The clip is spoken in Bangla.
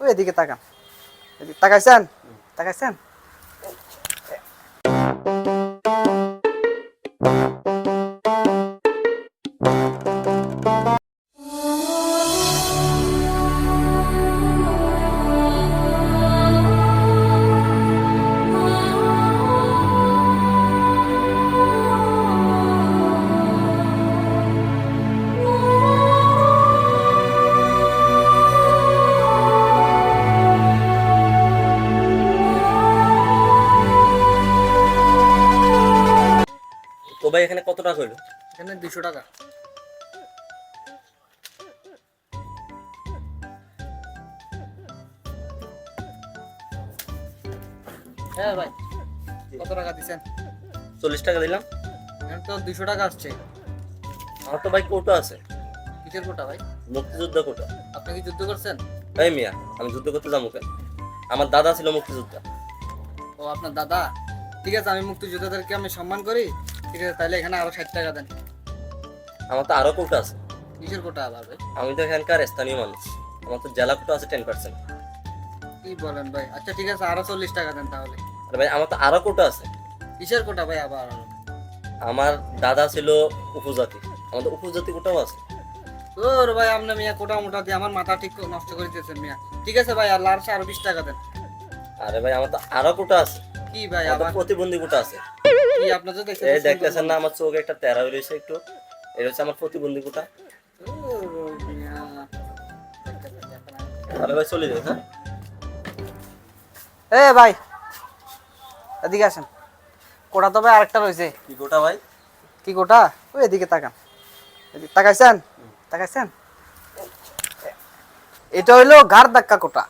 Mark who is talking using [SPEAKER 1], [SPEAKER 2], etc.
[SPEAKER 1] ওই এদিকে তাকান। এদিকে তাকাইছেন? তাকাইছেন?
[SPEAKER 2] ভাই এখানে কত টাকা হইল?
[SPEAKER 1] এখানে দুশো টাকা। হ্যাঁ ভাই কত টাকা দিছেন?
[SPEAKER 2] চল্লিশ টাকা দিলাম।
[SPEAKER 1] এখানে তো দুশো টাকা আসছে।
[SPEAKER 2] আমার তো ভাই কোটা আছে।
[SPEAKER 1] কিসের কোটা ভাই?
[SPEAKER 2] মুক্তিযুদ্ধ কোটা।
[SPEAKER 1] আপনি কি যুদ্ধ করছেন?
[SPEAKER 2] এই মিয়া আমি যুদ্ধ করতে যাব কেন? আমার দাদা ছিল মুক্তিযোদ্ধা।
[SPEAKER 1] ও আপনার দাদা? ঠিক আছে আমি মুক্তিযোদ্ধাদেরকে আমি সম্মান করি। ঠিক আছে তাহলে এখানে আরও ষাট টাকা দেন।
[SPEAKER 2] আমার তো আরও কোটা আছে।
[SPEAKER 1] কিসের কোটা আবার ভাই?
[SPEAKER 2] আমি তো এখানকার স্থানীয় মানুষ। আমার তো জেলা কোটা আছে টেন পার্সেন্ট
[SPEAKER 1] কি বলেন ভাই? আচ্ছা ঠিক আছে আরও চল্লিশ টাকা দেন তাহলে।
[SPEAKER 2] আর ভাই আমার তো আরও কোটা আছে।
[SPEAKER 1] কিসের কোটা ভাই আবার?
[SPEAKER 2] আমার দাদা ছিল উপজাতি। আমাদের উপজাতি কোটাও আছে।
[SPEAKER 1] তোর ভাই আপনি মিয়া কোটা মোটা দিয়ে আমার মাথা ঠিক নষ্ট করে দিয়েছেন মিয়া। ঠিক আছে ভাই আর লাস্টে আরও বিশ টাকা দেন।
[SPEAKER 2] আরে ভাই আমার তো আরও কোটা আছে।
[SPEAKER 1] কি ভাই
[SPEAKER 2] আমার প্রতিবন্ধী কোটা আছে।
[SPEAKER 1] কি আপনার তো দেখতে
[SPEAKER 2] এই দেখতেছেন না আমার চোখে একটা তেরা একটু। এটা হচ্ছে আমার প্রতিবন্ধী কোটা ভাই চলে যাই হ্যাঁ?
[SPEAKER 1] এ ভাই এদিকে আসেন। কোটা তো ভাই আরেকটা রয়েছে।
[SPEAKER 2] কি কোটা ভাই?
[SPEAKER 1] কি কোটা? ওই এদিকে তাকান। তাকাইছেন? তাকাইছেন? এটা হইল ঘাড় ধাক্কা কোটা।